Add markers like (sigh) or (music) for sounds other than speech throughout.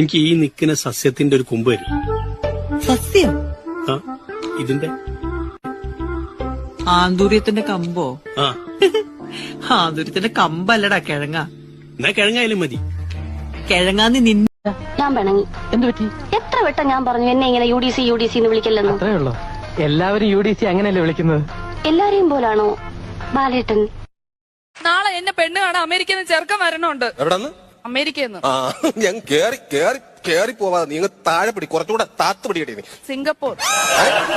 എനിക്ക് ഈ നിക്കുന്ന സസ്യത്തിന്റെ ഒരു കൊമ്പ് വരും സസ്യം? ആ ഇതിന്റെ? ആന്തൂര്യത്തിന്റെ കമ്പോ? ആ. (laughs) ആന്തൂര്യത്തിന്റെ കമ്പല്ലടാ കിഴങ്ങ. എന്നാ കിഴങ്ങായാലും മതി. കിഴങ്ങാന്ന് നിന്നെ ഞാൻ പിണങ്ങി. എന്ത് പറ്റി? എത്ര വട്ടം ഞാൻ പറഞ്ഞു എന്നെ ഇങ്ങനെ U D C U D C എന്ന് വിളിക്കല്ലെന്ന്? അത്രേ ഉള്ളൂ. എല്ലാവരും യു ഡി സി അങ്ങനെയല്ലേ വിളിക്കുന്നത്? എല്ലാരെയും പോലാണോ? ബാലേട്ടൻ. നാളെ എന്നെ പെണ്ണ് കാണാൻ അമേരിക്കയിൽ നിന്ന് ചെറുക്കം വരണുണ്ട്. എവിടെന്ന്? അമേരിക്കയിൽ നിന്ന്. ആ ഞാൻ കേറി കേറി കേറി പോവാതെ നീ അങ്ങ് താഴെ പിടി കുറച്ചുകൂടെ താത്ത് പിടിയടി നീ. സിംഗപ്പൂർ.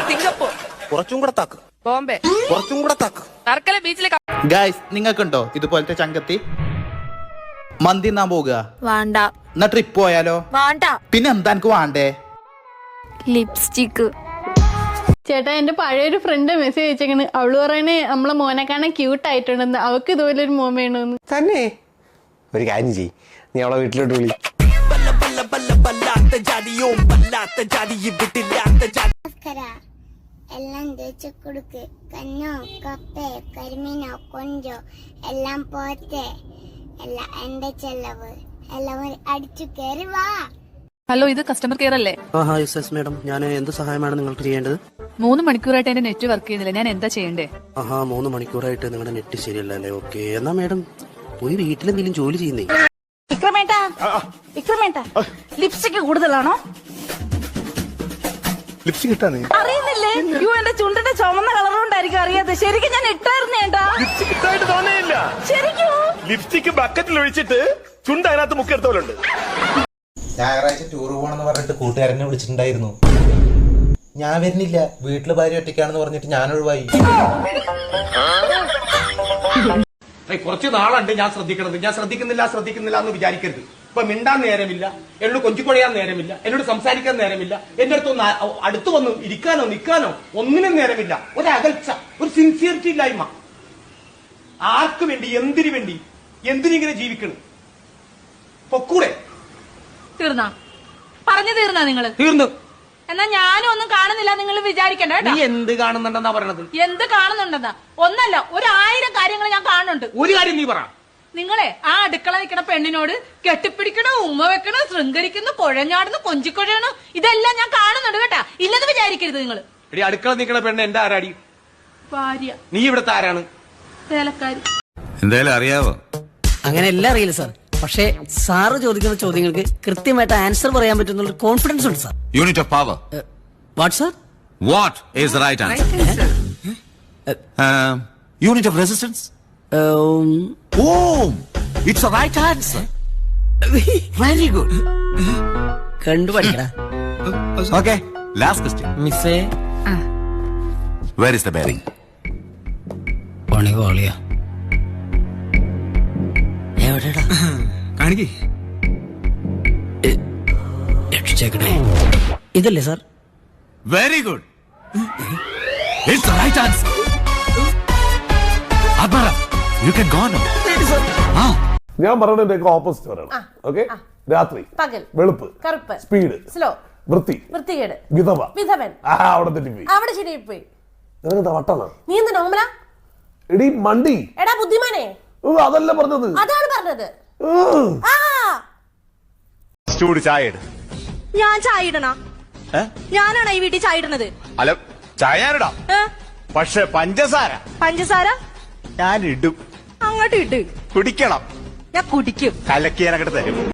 സിംഗപ്പൂർ. കുറച്ചും കൂടെ താക്ക്. ബോംബെ. കുറച്ചും കൂടെ താക്ക്. വർക്കല ബീച്ചിലെ ഗായ്സ് നിങ്ങൾക്കുണ്ടോ ഇതുപോലത്തെ ചങ്കത്തി? മന്തി നാൻ പോവുക. വേണ്ട. എന്നാ ട്രിപ്പ് പോയാലോ? വേണ്ട. പിന്നെ എന്താ എനിക്ക് വേണ്ടേ? ലിപ്സ്റ്റിക്ക് ചേട്ടാ എന്റെ പഴയൊരു ഫ്രണ്ട് മെസ്സേജ് അയച്ചേക്കണ്. അവൾ പറയണേ നമ്മളെ മോനെ കാണാൻ ക്യൂട്ട് ആയിട്ടുണ്ടെന്ന്. അവക്ക് ഇതുപോലെ ഒരു മോൻ വേണമെന്ന് തന്നെ. ഒരു കാര്യം ചെയ് നീ അവളെ വീട്ടിലോട്ട് വിളി. എല്ലാം തേച്ചു കൊടുക്ക്. കഞ്ഞോ കപ്പേ കരിമീനോ കൊഞ്ചോ എല്ലാം പോറ്റേ. എല്ലാം എന്റെ ചെലവ്. എല്ലാവരും അടിച്ചു കയറി വാ. ഹലോ ഇത് കസ്റ്റമർ കെയർ അല്ലേ? മേഡം. ഞാൻ എന്ത് സഹായമാണ് നിങ്ങൾക്ക് ചെയ്യേണ്ടത്? മൂന്ന് മണിക്കൂറായിട്ട് എന്റെ നെറ്റ് വർക്ക് ചെയ്യുന്നില്ല. ഞാൻ എന്താ ചെയ്യണ്ടേ? ആഹാ മൂന്ന് മണിക്കൂറായിട്ട് നിങ്ങളുടെ നെറ്റ് ശരിയല്ല അല്ലേ? ഓക്കെ എന്നാ മേഡം പോയി വീട്ടിലെന്തെങ്കിലും ജോലി ചെയ്യുന്നേ. വിക്രമേട്ടാ ലിപ്സ്റ്റിക് കൂടുതലാണോ? ലിപ്സ്റ്റിക് കിട്ടാനേ? അറിയുന്നില്ലേ? യു എന്റെ ചുണ്ടിന്റെ ചുമന്ന കളർ കൊണ്ടായിരിക്കും അറിയാതെ ശരിക്കും ഞാൻ ഇട്ടായിരുന്നു ഏട്ടാ. കിട്ടായിട്ട് തോന്നിയില്ല. ശരിക്കും? ലിപ്സ്റ്റിക് ബക്കറ്റിൽ ഒഴിച്ചിട്ട് ചുണ്ട് അതിനകത്ത് മുക്കെടുത്തോലുണ്ട് ഞായറാഴ്ച ടൂർ പോകണമെന്ന് പറഞ്ഞിട്ട് കൂട്ടുകാരനെ വിളിച്ചിട്ടുണ്ടായിരുന്നു. ഞാൻ വരുന്നില്ല. വീട്ടിൽ ഭാര്യ ഒറ്റയ്ക്കാണെന്ന് പറഞ്ഞിട്ട് ഞാൻ ഒഴിവായി. കുറച്ച് നാളുണ്ട് ഞാൻ ശ്രദ്ധിക്കണത്. ഞാൻ ശ്രദ്ധിക്കുന്നില്ല ശ്രദ്ധിക്കുന്നില്ല എന്ന് വിചാരിക്കരുത്. ഇപ്പൊ മിണ്ടാൻ നേരമില്ല എന്നോട് കൊഞ്ചിക്കൊഴയാൻ നേരമില്ല എന്നോട് സംസാരിക്കാൻ നേരമില്ല എന്റെ അടുത്ത് ഒന്ന് ആ- അടുത്ത് വന്ന് ഇരിക്കാനോ നിൽക്കാനോ ഒന്നിനും നേരമില്ല. ഒരു അകൽച്ച ഒരു സിൻസിയറിറ്റി ഇല്ലായ്മ. ആർക്ക് വേണ്ടി എന്തിനു വേണ്ടി എന്തിനിങ്ങനെ ജീവിക്കണം? പൊക്കൂടെ. തീർന്നാ? പറഞ്ഞു തീർന്നാ നിങ്ങൾ? തീർന്നു. എന്നാ ഞാനും ഒന്നും കാണുന്നില്ല നിങ്ങൾ വിചാരിക്കണ്ട നീ എന്ത് കാണുന്നുണ്ടെന്നാ പറയണത്? എന്ത് കാണുന്നുണ്ടെന്നാ? ഒന്നല്ല ഒരു ആയിരം കാര്യങ്ങൾ ഞാൻ കാണുന്നുണ്ട്. ഒരു കാര്യം നീ പറ. നിങ്ങളെ ആ അടുക്കള നിൽക്കണ പെണ്ണിനോട് കെട്ടിപ്പിടിക്കണം ഉമ്മ വെക്കണ ശൃംഗരിക്കുന്നു കുഴഞ്ഞാടുന്നു കൊഞ്ചിക്കൊഴയണു? ഇതെല്ലാം ഞാൻ കാണുന്നുണ്ട് കേട്ടാ. ഇല്ലെന്ന് വിചാരിക്കരുത് നിങ്ങൾ എടി അടുക്കള നിൽക്കണ പെണ്ണ് എന്റെ ആരാടി? ഭാര്യ. നീ ഇവിടുത്തെ ആരാണ്? വേലക്കാരി. എന്തായാലും അറിയാവോ? അങ്ങനെ എല്ലാം അറിയില്ല സാർ. പക്ഷേ സാറ് ചോദിക്കുന്ന ചോദ്യങ്ങൾക്ക് കൃത്യമായിട്ട് ആൻസർ പറയാൻ പറ്റുന്ന കോൺഫിഡൻസ് ഉണ്ട് sir. Unit of power watt sir? What is right answer unit of resistance it's right answer very good കണ്ടുപഠിക്കടാ okay last question മിസ്സേ. വേർ ഇസ് ദ ബെയറിംഗ് പണി കോളിയാ. എവിടെടാ കാണിക്കേ. രക്ഷിച്ചേക്കണേ. ഇതല്ലേ sir? Very good it's right answer you can go no ആ. ഞാൻ പറയുന്നതിന്റെ ഓപ്പോസിറ്റ് പറയണം ഓക്കെ രാത്രി. പകൽ. വെളുപ്പ്. കറുപ്പ്. സ്പീഡ്. സ്ലോ വൃത്തി. വൃത്തികേട്. വിധവ. വിധവൻ. അവിടെ തെറ്റിപ്പോയി. അവിടെ ശരിയായിപ്പോയി. നിനക്ക് വട്ടാണ്? നീ എന്താ നോമല എടി മണ്ടി. എടാ ബുദ്ധിമാനെ. അതല്ല പറഞ്ഞത്. അതാണ് പറഞ്ഞത്. ചൂട് ചായ ഇട്. ഞാൻ ചായ ഇടണ? ഞാനാണ് ഈ വീട്ടിൽ ചായ ഇടുന്നത് അല്ല ചായ? പക്ഷെ പഞ്ചസാര. പഞ്ചസാര? ഞാൻ ഇടും. അങ്ങോട്ട് ഇട്ട് കുടിക്കണം. ഞാൻ കുടിക്കും. കലക്കി ഞാനങ്ങോട്ട് തരും.